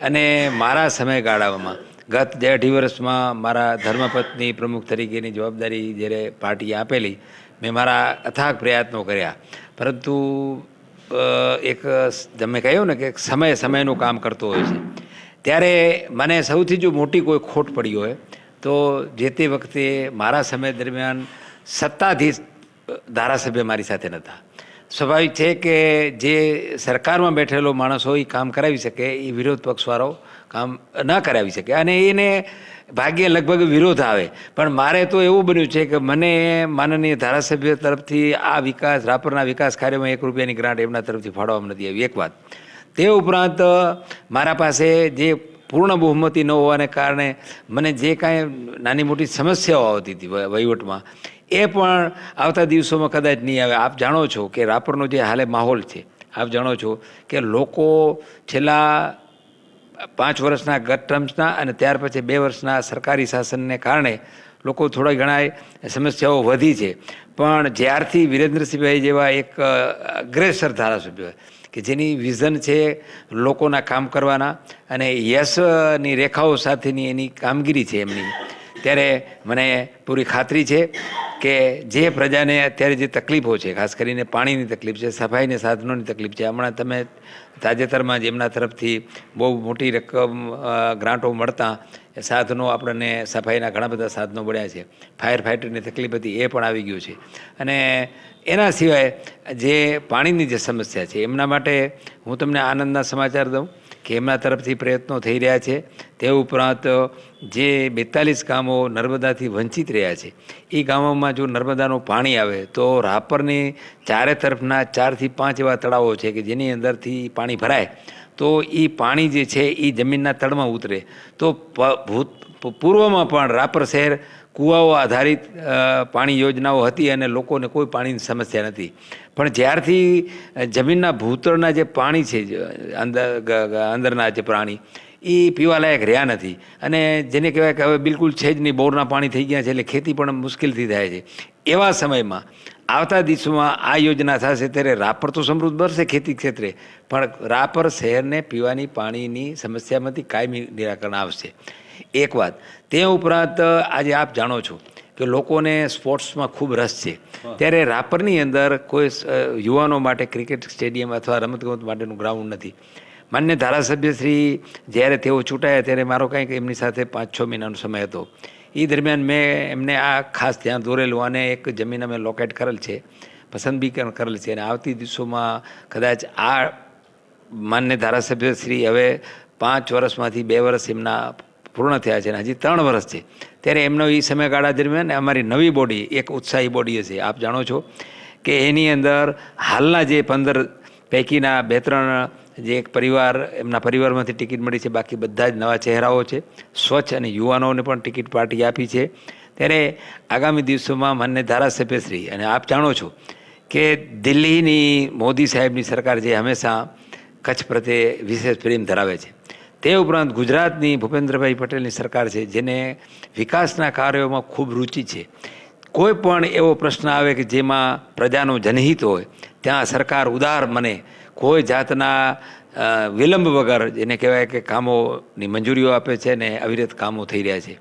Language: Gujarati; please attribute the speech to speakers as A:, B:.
A: અને મારા સમયગાળામાં, ગત જે અઢી વર્ષમાં મારા ધર્મપત્ની પ્રમુખ તરીકેની જવાબદારી જ્યારે પાર્ટીએ આપેલી, મેં મારા અથાગ પ્રયત્નો કર્યા. પરંતુ એક તમે કહ્યું ને કે સમય સમયનું કામ કરતો હોય છે. ત્યારે મને સૌથી જો મોટી કોઈ ખોટ પડી હોય, તો જે તે વખતે મારા સમય દરમિયાન સત્તાધીશ ધારાસભ્ય મારી સાથે નહોતા સ્વાભાવિક છે કે જે સરકારમાં બેઠેલો માણસ હોય એ કામ કરાવી શકે એ વિરોધ પક્ષવાળો કામ ન કરાવી શકે. અને એને ભાગ્યે લગભગ વિરોધ આવે. પણ મારે તો એવું બન્યું છે કે મને માનનીય ધારાસભ્ય તરફથી આ વિકાસ, રાપરના વિકાસ કાર્યમાં એક રૂપિયાની ગ્રાન્ટ એમના તરફથી ફાળવવામાં નથી આવી. એક વાત. તે ઉપરાંત, મારા પાસે જે પૂર્ણ બહુમતી ન હોવાને કારણે મને જે કાંઈ નાની મોટી સમસ્યાઓ આવતી હતી વહીવટમાં એ પણ આવતા દિવસોમાં કદાચ નહીં આવે. આપ જાણો છો કે રાપરનો જે હાલે માહોલ છે, આપ જાણો છો કે લોકો છેલ્લા પાંચ વર્ષના ગત ટર્મ્સના અને ત્યાર પછી બે વર્ષના સરકારી શાસનને કારણે લોકો થોડા ઘણા સમસ્યાઓ વધી છે. પણ જ્યારથી વિરેન્દ્રસિંહભાઈ જેવા એક અગ્રેસર ધારાસભ્ય કે જેની વિઝન છે લોકોના કામ કરવાના અને યશની રેખાઓ સાથેની એની કામગીરી છે એમની, ત્યારે મને પૂરી ખાતરી છે. કે જે પ્રજાને અત્યારે જે તકલીફો છે, ખાસ કરીને પાણીની તકલીફ છે, સફાઈની સાધનોની તકલીફ છે, હમણાં તમે તાજેતરમાં જ એમના તરફથી બહુ મોટી રકમ ગ્રાન્ટો મળતા સાધનો આપણને સફાઈના ઘણા બધા સાધનો મળ્યા છે. ફાયર ફાઇટરની તકલીફ હતી, એ પણ આવી ગયું છે. અને એના સિવાય જે પાણીની જે સમસ્યા છે, એમના માટે હું તમને આનંદના સમાચાર દઉં કે એમના તરફથી પ્રયત્નો થઈ રહ્યા છે. તે ઉપરાંત જે બેતાલીસ ગામો નર્મદાથી વંચિત રહ્યા છે. એ ગામોમાં જો નર્મદાનું પાણી આવે તો રાપરની ચારે તરફના ચારથી પાંચ એવા તળાવો છે કે જેની અંદરથી પાણી ભરાય, તો એ પાણી જે છે એ જમીનના તળમાં ઉતરે. તો ભૂત પૂર્વમાં પણ રાપર શહેર કૂવાઓ આધારિત પાણી યોજનાઓ હતી અને લોકોને કોઈ પાણીની સમસ્યા નથી. પણ જ્યારથી જમીનના ભૂતળના જે પાણી છે અંદર અંદરના જે પ્રાણી એ પીવાલાયક રહ્યા નથી. અને જેને કહેવાય કે હવે બિલકુલ છે જ નહીં, બોરના પાણી થઈ ગયા છે, એટલે ખેતી પણ મુશ્કેલથી થાય છે. એવા સમયમાં આવતા દિવસોમાં આ યોજના થશે ત્યારે રાપર તો સમૃદ્ધ બનશે ખેતી ક્ષેત્રે પણ રાપર શહેરને પીવાની પાણીની સમસ્યામાંથી કાયમી નિરાકરણ આવશે. એક વાત તે ઉપરાંત આજે આપ જાણો છો કે લોકોને સ્પોર્ટ્સમાં ખૂબ રસ છે. ત્યારે રાપરની અંદર કોઈ યુવાનો માટે ક્રિકેટ સ્ટેડિયમ અથવા રમતગમત માટેનું ગ્રાઉન્ડ નથી. માન્ય ધારાસભ્યશ્રી જ્યારે તેઓ ચૂંટાયા ત્યારે મારો કંઈક એમની સાથે પાંચ છ મહિનાનો સમય હતો. એ દરમિયાન મેં એમને આ ખાસ ધ્યાન દોરેલું અને એક જમીન અમે લોકેટ કરેલ છે, પસંદગી કરેલ છે. અને આવતી દિવસોમાં કદાચ આ માન્ય ધારાસભ્ય શ્રી હવે પાંચ વર્ષમાંથી બે વર્ષ એમના પૂર્ણ થયા છે અને હજી ત્રણ વર્ષ છે. ત્યારે એમનો એ સમયગાળા દરમિયાન અમારી નવી બોડી એક ઉત્સાહી બોડી હશે. આપ જાણો છો કે એની અંદર હાલના જે પંદર પૈકીના બે ત્રણ જે એક પરિવાર, એમના પરિવારમાંથી ટિકિટ મળી છે, બાકી બધા જ નવા ચહેરાઓ છે. સ્વચ્છ અને યુવાનોને પણ ટિકિટ પાર્ટી આપી છે. ત્યારે આગામી દિવસોમાં માન્ય ધારાસભ્યશ્રી અને આપ જાણો છો કે દિલ્હીની મોદી સાહેબની સરકાર જે હંમેશા કચ્છ પ્રત્યે વિશેષ પ્રેમ ધરાવે છે. તે ઉપરાંત ગુજરાતની ભૂપેન્દ્રભાઈ પટેલની સરકાર છે, જેને વિકાસના કાર્યોમાં ખૂબ રુચિ છે. કોઈ પણ એવો પ્રશ્ન આવે કે જેમાં પ્રજાનું જનહિત હોય ત્યાં સરકાર ઉદાર મને કોઈ જાતના વિલંબ વગર, જેને કહેવાય કે કામોની મંજૂરીઓ આપે છે ને અવિરત કામો થઈ રહ્યા છે.